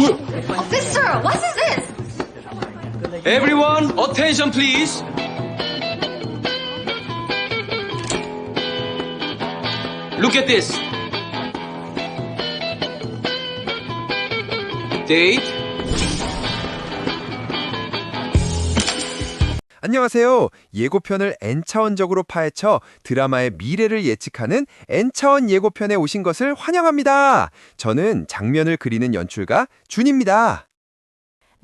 Officer, what is this? Everyone, attention please. Look at this. Date. 안녕하세요. 예고편을 N차원적으로 파헤쳐 드라마의 미래를 예측하는 N차원 예고편에 오신 것을 환영합니다. 저는 장면을 그리는 연출가 준입니다.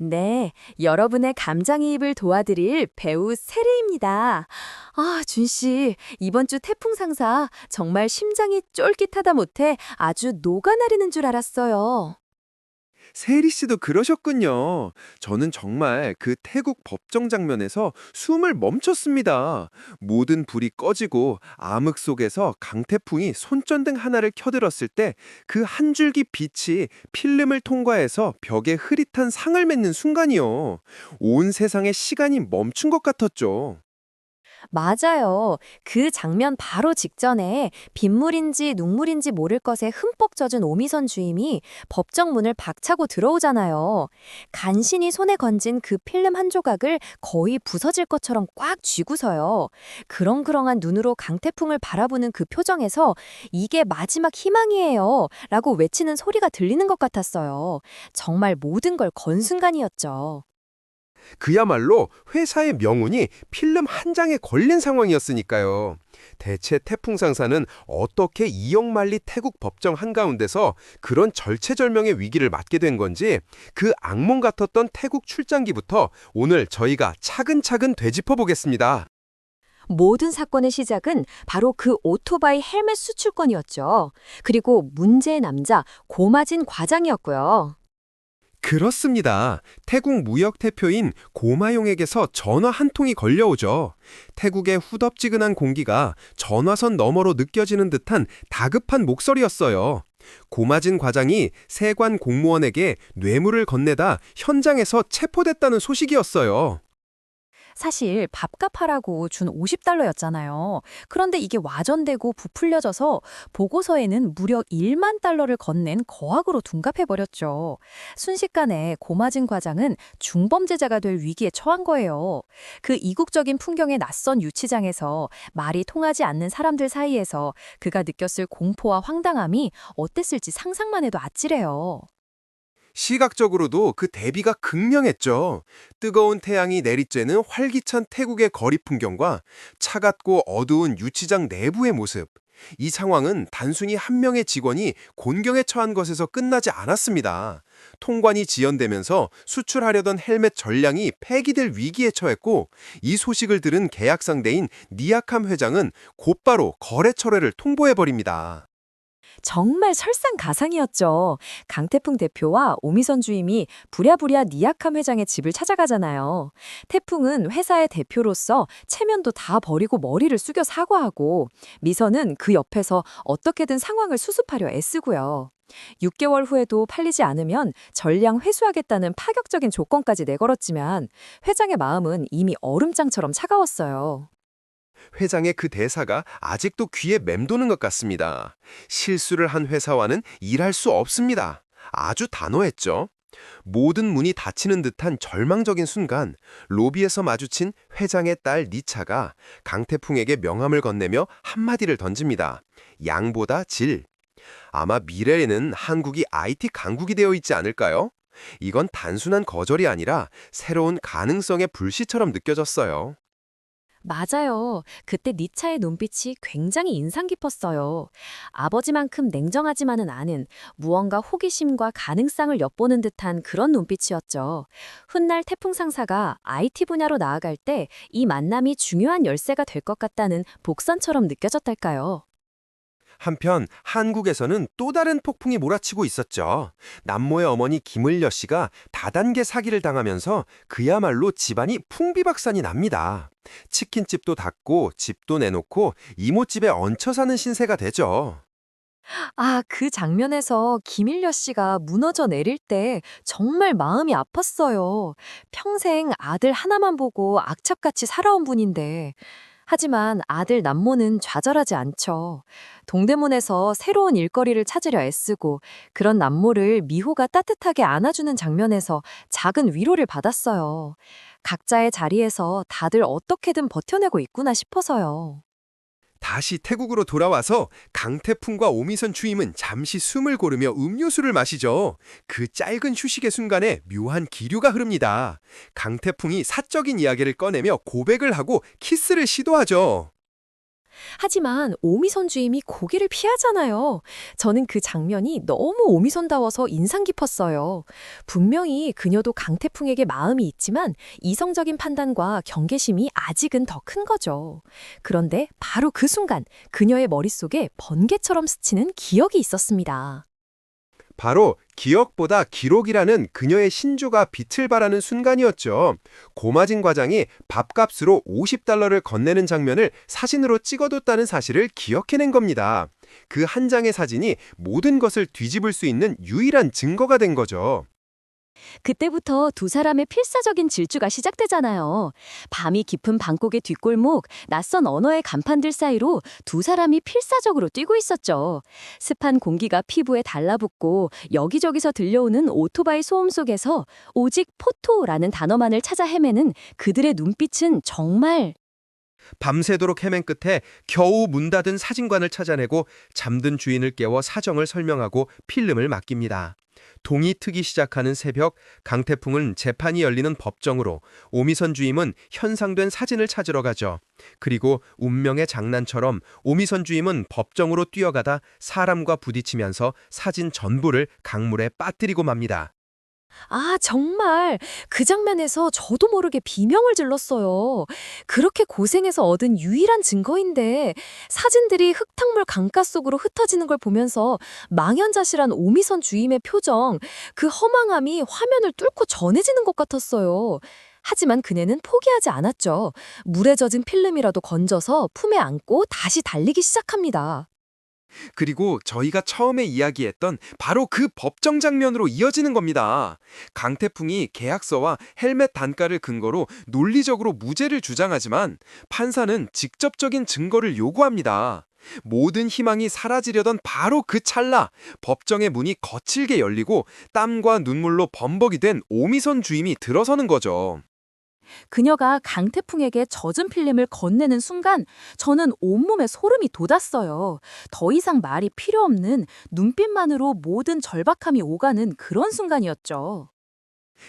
네, 여러분의 감정이입을 도와드릴 배우 세리입니다. 아, 준 씨, 이번 주 태풍 상사 정말 심장이 쫄깃하다 못해 아주 녹아나리는 줄 알았어요. 세리 씨도 그러셨군요. 저는 정말 그 태국 법정 장면에서 숨을 멈췄습니다. 모든 불이 꺼지고 암흑 속에서 강태풍이 손전등 하나를 켜들었을 때 그 한 줄기 빛이 필름을 통과해서 벽에 흐릿한 상을 맺는 순간이요. 온 세상의 시간이 멈춘 것 같았죠. 맞아요. 그 장면 바로 직전에 빗물인지 눈물인지 모를 것에 흠뻑 젖은 오미선 주임이 법정 문을 박차고 들어오잖아요. 간신히 손에 건진 그 필름 한 조각을 거의 부서질 것처럼 꽉 쥐고서요. 그렁그렁한 눈으로 강태풍을 바라보는 그 표정에서 이게 마지막 희망이에요. 라고 외치는 소리가 들리는 것 같았어요. 정말 모든 걸 건 순간이었죠. 그야말로 회사의 명운이 필름 한 장에 걸린 상황이었으니까요. 대체 태풍 상사는 어떻게 2억 만리 태국 법정 한가운데서 그런 절체절명의 위기를 맞게 된 건지 그 악몽 같았던 태국 출장기부터 오늘 저희가 차근차근 되짚어 보겠습니다. 모든 사건의 시작은 바로 그 오토바이 헬멧 수출권이었죠. 그리고 문제의 남자 고마진 과장이었고요. 그렇습니다. 태국 무역 대표인 고마용에게서 전화 한 통이 걸려오죠. 태국의 후덥지근한 공기가 전화선 너머로 느껴지는 듯한 다급한 목소리였어요. 고마진 과장이 세관 공무원에게 뇌물을 건네다 현장에서 체포됐다는 소식이었어요. 사실 밥값 하라고 준 50달러였잖아요. 그런데 이게 와전되고 부풀려져서 보고서에는 무려 1만 달러를 건넨 거액으로 둔갑해버렸죠. 순식간에 고마진 과장은 중범죄자가 될 위기에 처한 거예요. 그 이국적인 풍경의 낯선 유치장에서 말이 통하지 않는 사람들 사이에서 그가 느꼈을 공포와 황당함이 어땠을지 상상만 해도 아찔해요. 시각적으로도 그 대비가 극명했죠. 뜨거운 태양이 내리쬐는 활기찬 태국의 거리 풍경과 차갑고 어두운 유치장 내부의 모습. 이 상황은 단순히 한 명의 직원이 곤경에 처한 것에서 끝나지 않았습니다. 통관이 지연되면서 수출하려던 헬멧 전량이 폐기될 위기에 처했고 이 소식을 들은 계약 상대인 니아캄 회장은 곧바로 거래 철회를 통보해버립니다. 정말 설상가상이었죠. 강태풍 대표와 오미선 주임이 부랴부랴 니아캄 회장의 집을 찾아가잖아요. 태풍은 회사의 대표로서 체면도 다 버리고 머리를 숙여 사과하고 미선은 그 옆에서 어떻게든 상황을 수습하려 애쓰고요. 6개월 후에도 팔리지 않으면 전량 회수하겠다는 파격적인 조건까지 내걸었지만 회장의 마음은 이미 얼음장처럼 차가웠어요. 회장의 그 대사가 아직도 귀에 맴도는 것 같습니다. 실수를 한 회사와는 일할 수 없습니다. 아주 단호했죠. 모든 문이 닫히는 듯한 절망적인 순간 로비에서 마주친 회장의 딸 니차가 강태풍에게 명함을 건네며 한마디를 던집니다. 양보다 질. 아마 미래에는 한국이 IT 강국이 되어 있지 않을까요? 이건 단순한 거절이 아니라 새로운 가능성의 불씨처럼 느껴졌어요. 맞아요. 그때 니차의 눈빛이 굉장히 인상 깊었어요. 아버지만큼 냉정하지만은 않은 무언가 호기심과 가능성을 엿보는 듯한 그런 눈빛이었죠. 훗날 태풍 상사가 IT 분야로 나아갈 때 이 만남이 중요한 열쇠가 될 것 같다는 복선처럼 느껴졌달까요? 한편 한국에서는 또 다른 폭풍이 몰아치고 있었죠. 남모의 어머니 김을여 씨가 다단계 사기를 당하면서 그야말로 집안이 풍비박산이 납니다. 치킨집도 닫고 집도 내놓고 이모집에 얹혀 사는 신세가 되죠. 아, 그 장면에서 김일려 씨가 무너져 내릴 때 정말 마음이 아팠어요. 평생 아들 하나만 보고 악착같이 살아온 분인데. 하지만 아들 남모는 좌절하지 않죠. 동대문에서 새로운 일거리를 찾으려 애쓰고 그런 남모를 미호가 따뜻하게 안아주는 장면에서 작은 위로를 받았어요. 각자의 자리에서 다들 어떻게든 버텨내고 있구나 싶어서요. 다시 태국으로 돌아와서 강태풍과 오미선 주임은 잠시 숨을 고르며 음료수를 마시죠. 그 짧은 휴식의 순간에 묘한 기류가 흐릅니다. 강태풍이 사적인 이야기를 꺼내며 고백을 하고 키스를 시도하죠. 하지만 오미선 주임이 고개를 피하잖아요. 저는 그 장면이 너무 오미선다워서 인상 깊었어요. 분명히 그녀도 강태풍에게 마음이 있지만 이성적인 판단과 경계심이 아직은 더 큰 거죠. 그런데 바로 그 순간 그녀의 머릿속에 번개처럼 스치는 기억이 있었습니다. 바로 기억보다 기록이라는 그녀의 신조가 빛을 발하는 순간이었죠. 고마진 과장이 밥값으로 50달러를 건네는 장면을 사진으로 찍어뒀다는 사실을 기억해낸 겁니다. 그 한 장의 사진이 모든 것을 뒤집을 수 있는 유일한 증거가 된 거죠. 그때부터 두 사람의 필사적인 질주가 시작되잖아요. 밤이 깊은 방콕의 뒷골목, 낯선 언어의 간판들 사이로 두 사람이 필사적으로 뛰고 있었죠. 습한 공기가 피부에 달라붙고 여기저기서 들려오는 오토바이 소음 속에서 오직 포토라는 단어만을 찾아 헤매는 그들의 눈빛은 정말 밤새도록 헤맨 끝에 겨우 문 닫은 사진관을 찾아내고 잠든 주인을 깨워 사정을 설명하고 필름을 맡깁니다. 동이 트기 시작하는 새벽, 강태풍은 재판이 열리는 법정으로, 오미선 주임은 현상된 사진을 찾으러 가죠. 그리고 운명의 장난처럼 오미선 주임은 법정으로 뛰어가다 사람과 부딪히면서 사진 전부를 강물에 빠뜨리고 맙니다. 아, 정말 그 장면에서 저도 모르게 비명을 질렀어요. 그렇게 고생해서 얻은 유일한 증거인데 사진들이 흙탕물 강가 속으로 흩어지는 걸 보면서 망연자실한 오미선 주임의 표정, 그 허망함이 화면을 뚫고 전해지는 것 같았어요. 하지만 그네는 포기하지 않았죠. 물에 젖은 필름이라도 건져서 품에 안고 다시 달리기 시작합니다. 그리고 저희가 처음에 이야기했던 바로 그 법정 장면으로 이어지는 겁니다. 강태풍이 계약서와 헬멧 단가를 근거로 논리적으로 무죄를 주장하지만 판사는 직접적인 증거를 요구합니다. 모든 희망이 사라지려던 바로 그 찰나 법정의 문이 거칠게 열리고 땀과 눈물로 범벅이 된 오미선 주임이 들어서는 거죠. 그녀가 강태풍에게 젖은 필름을 건네는 순간 저는 온몸에 소름이 돋았어요. 더 이상 말이 필요 없는 눈빛만으로 모든 절박함이 오가는 그런 순간이었죠.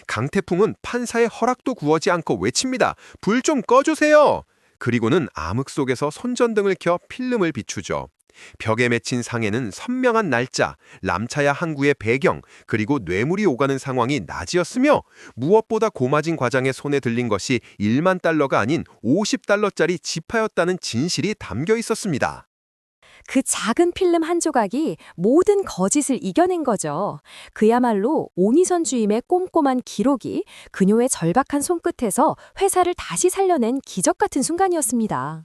강태풍은 판사의 허락도 구하지 않고 외칩니다. 불 좀 꺼주세요. 그리고는 암흑 속에서 손전등을 켜 필름을 비추죠. 벽에 맺힌 상에는 선명한 날짜, 람차야 항구의 배경, 그리고 뇌물이 오가는 상황이 낮이었으며 무엇보다 고마진 과장의 손에 들린 것이 1만 달러가 아닌 50달러짜리 지파였다는 진실이 담겨 있었습니다. 그 작은 필름 한 조각이 모든 거짓을 이겨낸 거죠. 그야말로 오니선 주임의 꼼꼼한 기록이 그녀의 절박한 손끝에서 회사를 다시 살려낸 기적 같은 순간이었습니다.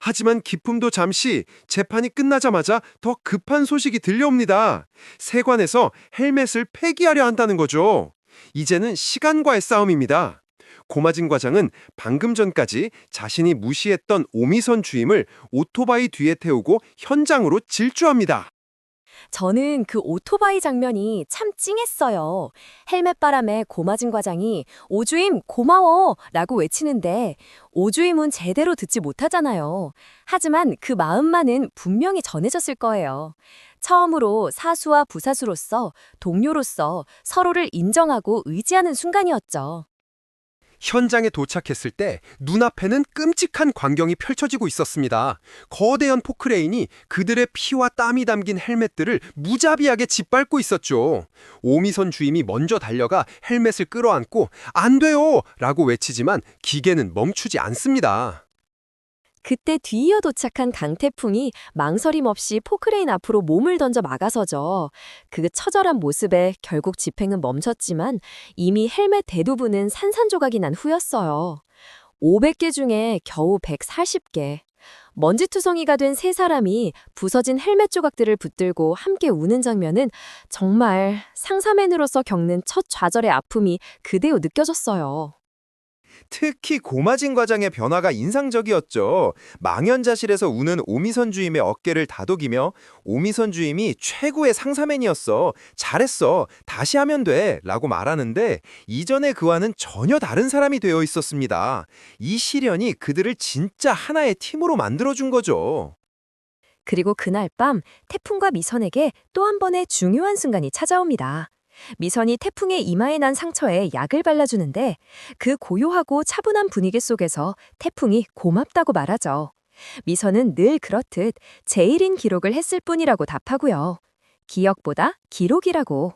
하지만 기품도 잠시 재판이 끝나자마자 더 급한 소식이 들려옵니다. 세관에서 헬멧을 폐기하려 한다는 거죠. 이제는 시간과의 싸움입니다. 고마진 과장은 방금 전까지 자신이 무시했던 오미선 주임을 오토바이 뒤에 태우고 현장으로 질주합니다. 저는 그 오토바이 장면이 참 찡했어요. 헬멧 바람에 고마진 과장이 오주임 고마워 라고 외치는데 오주임은 제대로 듣지 못하잖아요. 하지만 그 마음만은 분명히 전해졌을 거예요. 처음으로 사수와 부사수로서 동료로서 서로를 인정하고 의지하는 순간이었죠. 현장에 도착했을 때 눈앞에는 끔찍한 광경이 펼쳐지고 있었습니다. 거대한 포크레인이 그들의 피와 땀이 담긴 헬멧들을 무자비하게 짓밟고 있었죠. 오미선 주임이 먼저 달려가 헬멧을 끌어안고 안 돼요! 라고 외치지만 기계는 멈추지 않습니다. 그때 뒤이어 도착한 강태풍이 망설임 없이 포크레인 앞으로 몸을 던져 막아서죠. 그 처절한 모습에 결국 집행은 멈췄지만 이미 헬멧 대부분은 산산조각이 난 후였어요. 500개 중에 겨우 140개. 먼지투성이가 된 세 사람이 부서진 헬멧 조각들을 붙들고 함께 우는 장면은 정말 상사맨으로서 겪는 첫 좌절의 아픔이 그대로 느껴졌어요. 특히 고마진 과장의 변화가 인상적이었죠. 망연자실에서 우는 오미선 주임의 어깨를 다독이며 오미선 주임이 최고의 상사맨이었어. 잘했어. 다시 하면 돼. 라고 말하는데 이전의 그와는 전혀 다른 사람이 되어 있었습니다. 이 시련이 그들을 진짜 하나의 팀으로 만들어준 거죠. 그리고 그날 밤 태풍과 미선에게 또 한 번의 중요한 순간이 찾아옵니다. 미선이 태풍의 이마에 난 상처에 약을 발라주는데 그 고요하고 차분한 분위기 속에서 태풍이 고맙다고 말하죠. 미선은 늘 그렇듯 제일인 기록을 했을 뿐이라고 답하고요. 기억보다 기록이라고.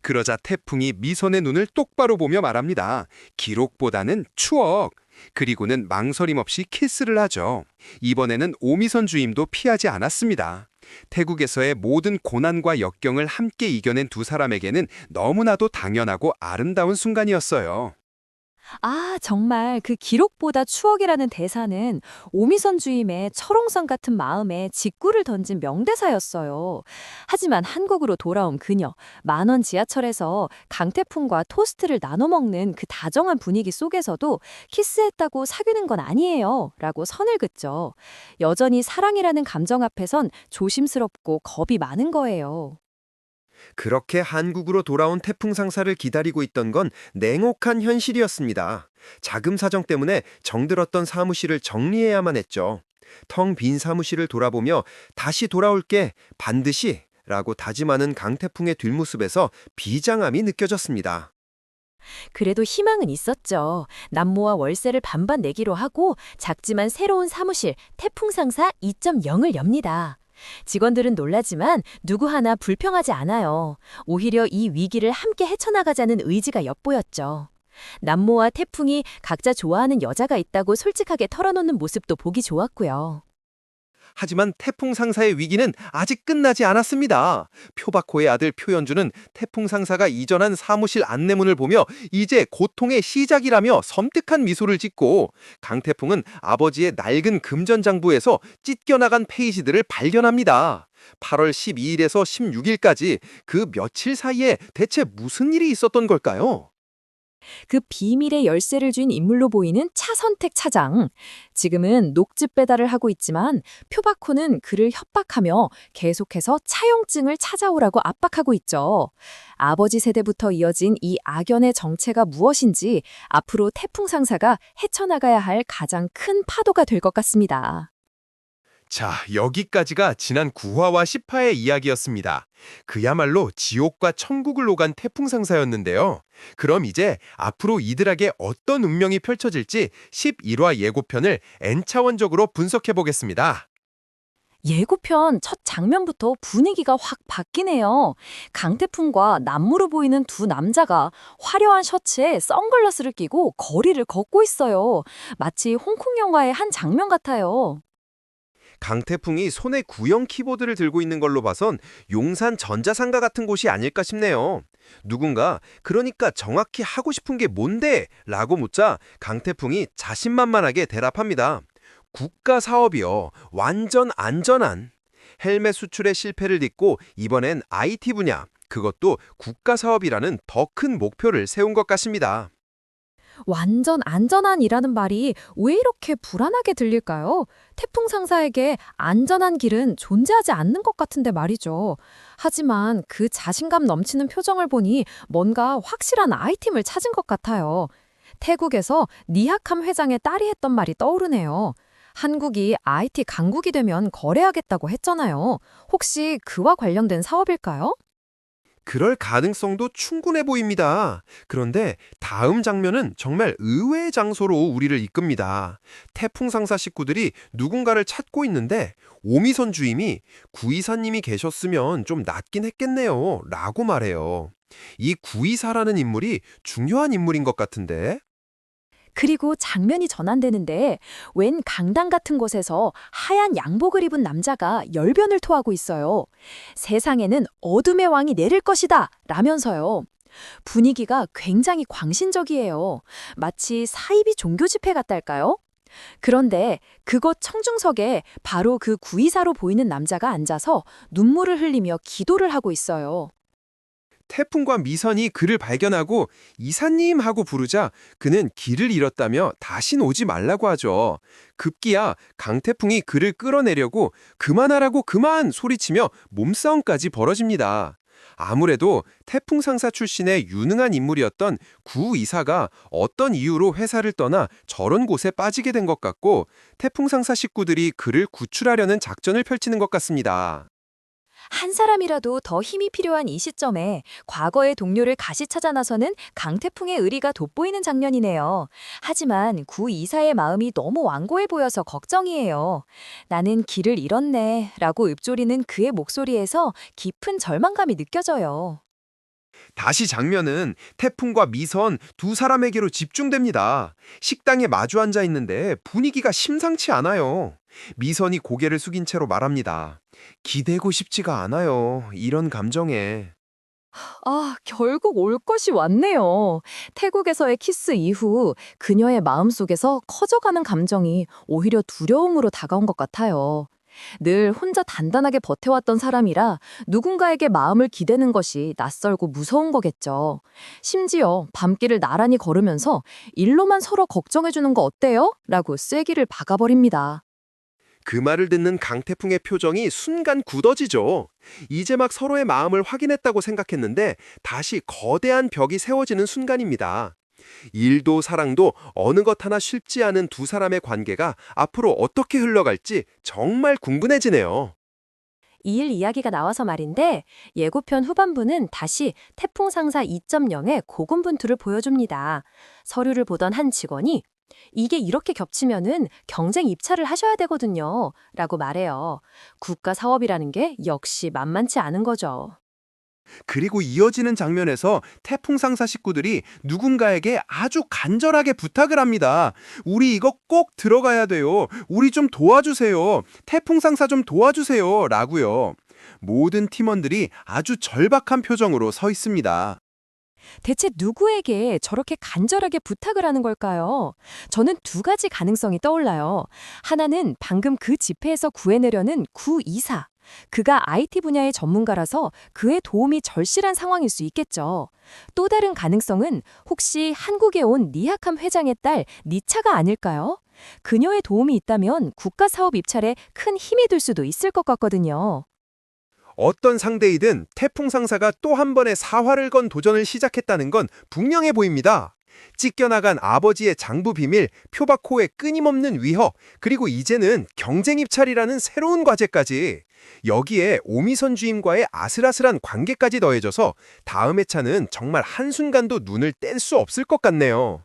그러자 태풍이 미선의 눈을 똑바로 보며 말합니다. 기록보다는 추억. 그리고는 망설임 없이 키스를 하죠. 이번에는 오미선 주임도 피하지 않았습니다. 태국에서의 모든 고난과 역경을 함께 이겨낸 두 사람에게는 너무나도 당연하고 아름다운 순간이었어요. 아, 정말 그 기록보다 추억이라는 대사는 오미선 주임의 철옹성 같은 마음에 직구를 던진 명대사였어요. 하지만 한국으로 돌아온 그녀, 만원 지하철에서 강태풍과 토스트를 나눠 먹는 그 다정한 분위기 속에서도 키스했다고 사귀는 건 아니에요. 라고 선을 긋죠. 여전히 사랑이라는 감정 앞에선 조심스럽고 겁이 많은 거예요. 그렇게 한국으로 돌아온 태풍 상사를 기다리고 있던 건 냉혹한 현실이었습니다. 자금 사정 때문에 정들었던 사무실을 정리해야만 했죠. 텅 빈 사무실을 돌아보며 다시 돌아올게 반드시 라고 다짐하는 강태풍의 뒷모습에서 비장함이 느껴졌습니다. 그래도 희망은 있었죠. 남모와 월세를 반반 내기로 하고 작지만 새로운 사무실 태풍상사 2.0을 엽니다. 직원들은 놀라지만 누구 하나 불평하지 않아요. 오히려 이 위기를 함께 헤쳐나가자는 의지가 엿보였죠. 남모와 태풍이 각자 좋아하는 여자가 있다고 솔직하게 털어놓는 모습도 보기 좋았고요. 하지만 태풍 상사의 위기는 아직 끝나지 않았습니다. 표바코의 아들 표현주는 태풍 상사가 이전한 사무실 안내문을 보며 이제 고통의 시작이라며 섬뜩한 미소를 짓고 강태풍은 아버지의 낡은 금전장부에서 찢겨나간 페이지들을 발견합니다. 8월 12일에서 16일까지 그 며칠 사이에 대체 무슨 일이 있었던 걸까요? 그 비밀의 열쇠를 쥔 인물로 보이는 차선택 차장. 지금은 녹즙 배달을 하고 있지만 표바코는 그를 협박하며 계속해서 차용증을 찾아오라고 압박하고 있죠. 아버지 세대부터 이어진 이 악연의 정체가 무엇인지 앞으로 태풍 상사가 헤쳐나가야 할 가장 큰 파도가 될 것 같습니다. 자, 여기까지가 지난 9화와 10화의 이야기였습니다. 그야말로 지옥과 천국을 오간 태풍 상사였는데요. 그럼 이제 앞으로 이들에게 어떤 운명이 펼쳐질지 11화 예고편을 N차원적으로 분석해 보겠습니다. 예고편 첫 장면부터 분위기가 확 바뀌네요. 강태풍과 남무로 보이는 두 남자가 화려한 셔츠에 선글라스를 끼고 거리를 걷고 있어요. 마치 홍콩 영화의 한 장면 같아요. 강태풍이 손에 구형 키보드를 들고 있는 걸로 봐선 용산 전자상가 같은 곳이 아닐까 싶네요. 누군가 그러니까 정확히 하고 싶은 게 뭔데? 라고 묻자 강태풍이 자신만만하게 대답합니다. 국가 사업이요. 완전 안전한. 헬멧 수출의 실패를 딛고 이번엔 IT 분야, 그것도 국가 사업이라는 더 큰 목표를 세운 것 같습니다. 완전 안전한이라는 말이 왜 이렇게 불안하게 들릴까요? 태풍 상사에게 안전한 길은 존재하지 않는 것 같은데 말이죠. 하지만 그 자신감 넘치는 표정을 보니 뭔가 확실한 아이템을 찾은 것 같아요. 태국에서 니하캄 회장의 딸이 했던 말이 떠오르네요. 한국이 IT 강국이 되면 거래하겠다고 했잖아요. 혹시 그와 관련된 사업일까요? 그럴 가능성도 충분해 보입니다. 그런데 다음 장면은 정말 의외의 장소로 우리를 이끕니다. 태풍 상사 식구들이 누군가를 찾고 있는데 오미선 주임이 구이사님이 계셨으면 좀 낫긴 했겠네요. 라고 말해요. 이 구이사라는 인물이 중요한 인물인 것 같은데. 그리고 장면이 전환되는데 웬 강당 같은 곳에서 하얀 양복을 입은 남자가 열변을 토하고 있어요. 세상에는 어둠의 왕이 내릴 것이다 라면서요. 분위기가 굉장히 광신적이에요. 마치 사이비 종교 집회 같달까요? 그런데 그곳 청중석에 바로 그 구이사로 보이는 남자가 앉아서 눈물을 흘리며 기도를 하고 있어요. 태풍과 미선이 그를 발견하고 이사님 하고 부르자 그는 길을 잃었다며 다신 오지 말라고 하죠. 급기야 강태풍이 그를 끌어내려고 그만하라고 그만 소리치며 몸싸움까지 벌어집니다. 아무래도 태풍 상사 출신의 유능한 인물이었던 구 이사가 어떤 이유로 회사를 떠나 저런 곳에 빠지게 된 것 같고 태풍 상사 식구들이 그를 구출하려는 작전을 펼치는 것 같습니다. 한 사람이라도 더 힘이 필요한 이 시점에 과거의 동료를 가시 찾아 나서는 강태풍의 의리가 돋보이는 장면이네요. 하지만 구 이사의 마음이 너무 완고해 보여서 걱정이에요. 나는 길을 잃었네 라고 읊조리는 그의 목소리에서 깊은 절망감이 느껴져요. 다시 장면은 태풍과 미선 두 사람에게로 집중됩니다. 식당에 마주 앉아 있는데 분위기가 심상치 않아요. 미선이 고개를 숙인 채로 말합니다. 기대고 싶지가 않아요. 이런 감정에. 아, 결국 올 것이 왔네요. 태국에서의 키스 이후 그녀의 마음속에서 커져가는 감정이 오히려 두려움으로 다가온 것 같아요. 늘 혼자 단단하게 버텨왔던 사람이라 누군가에게 마음을 기대는 것이 낯설고 무서운 거겠죠. 심지어 밤길을 나란히 걸으면서 일로만 서로 걱정해주는 거 어때요? 라고 쐐기를 박아버립니다. 그 말을 듣는 강태풍의 표정이 순간 굳어지죠. 이제 막 서로의 마음을 확인했다고 생각했는데 다시 거대한 벽이 세워지는 순간입니다. 일도 사랑도 어느 것 하나 쉽지 않은 두 사람의 관계가 앞으로 어떻게 흘러갈지 정말 궁금해지네요. 이 일 이야기가 나와서 말인데 예고편 후반부는 다시 태풍 상사 2.0의 고군분투를 보여줍니다. 서류를 보던 한 직원이 이게 이렇게 겹치면은 경쟁 입찰을 하셔야 되거든요. 라고 말해요. 국가 사업이라는 게 역시 만만치 않은 거죠. 그리고 이어지는 장면에서 태풍 상사 식구들이 누군가에게 아주 간절하게 부탁을 합니다. 우리 이거 꼭 들어가야 돼요. 우리 좀 도와주세요. 태풍 상사 좀 도와주세요. 라고요. 모든 팀원들이 아주 절박한 표정으로 서 있습니다. 대체 누구에게 저렇게 간절하게 부탁을 하는 걸까요? 저는 두 가지 가능성이 떠올라요. 하나는 방금 그 집회에서 구해내려는 구 이사. 그가 IT 분야의 전문가라서 그의 도움이 절실한 상황일 수 있겠죠. 또 다른 가능성은 혹시 한국에 온 니하캄 회장의 딸 니차가 아닐까요? 그녀의 도움이 있다면 국가 사업 입찰에 큰 힘이 될 수도 있을 것 같거든요. 어떤 상대이든 태풍 상사가 또 한 번의 사활을 건 도전을 시작했다는 건 분명해 보입니다. 찢겨나간 아버지의 장부 비밀, 표박호의 끊임없는 위협, 그리고 이제는 경쟁 입찰이라는 새로운 과제까지. 여기에 오미선 주임과의 아슬아슬한 관계까지 더해져서 다음 회차는 정말 한순간도 눈을 뗄 수 없을 것 같네요.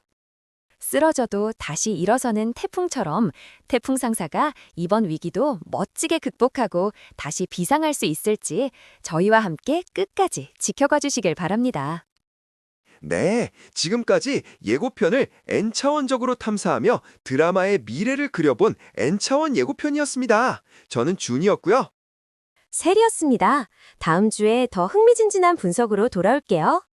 쓰러져도 다시 일어서는 태풍처럼 태풍 상사가 이번 위기도 멋지게 극복하고 다시 비상할 수 있을지 저희와 함께 끝까지 지켜봐 주시길 바랍니다. 네, 지금까지 예고편을 N차원적으로 탐사하며 드라마의 미래를 그려본 N차원 예고편이었습니다. 저는 준이었고요. 셀이었습니다. 다음 주에 더 흥미진진한 분석으로 돌아올게요.